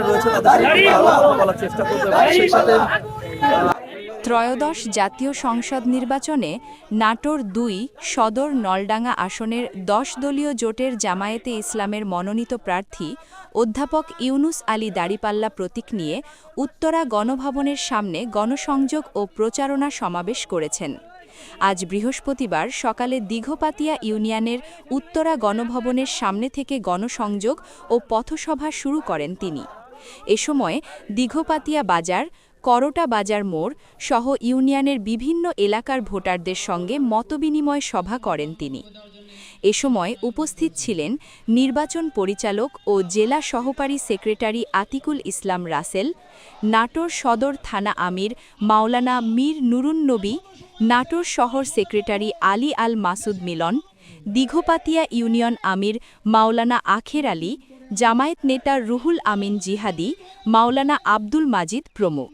রয়েছে বলার চেষ্টা সেই সাথে ত্রয়োদশ জাতীয় সংসদ নির্বাচনে নাটোর দুই সদর নলডাঙ্গা আসনের দশ দলীয় জোটের জামায়াতে ইসলামের মনোনীত প্রার্থী অধ্যাপক ইউনুস আলী দাড়িপাল্লা প্রতীক নিয়ে উত্তরা গণভবনের সামনে গণসংযোগ ও প্রচারণা সমাবেশ করেছেন। আজ বৃহস্পতিবার সকালে দীঘপাতিয়া ইউনিয়নের উত্তরা গণভবনের সামনে থেকে গণসংযোগ ও পথসভা শুরু করেন তিনি। এ সময় দীঘপাতিয়া বাজার, করটা বাজার মোড় সহ ইউনিয়নের বিভিন্ন এলাকার ভোটারদের সঙ্গে মতবিনিময় সভা করেন তিনি। এ সময় উপস্থিত ছিলেন নির্বাচন পরিচালক ও জেলা সহকারী সেক্রেটারি আতিকুল ইসলাম রাসেল, নাটোর সদর থানা আমির মাওলানা মীর নুরুন্নবী নাটোর শহর সেক্রেটারি আলী আল মাসুদ মিলন, দীঘপাতিয়া ইউনিয়ন আমির মাওলানা আখের আলী, জামায়াত নেতা রুহুল আমিন জিহাদি, মাওলানা আব্দুল মাজিদ প্রমুখ।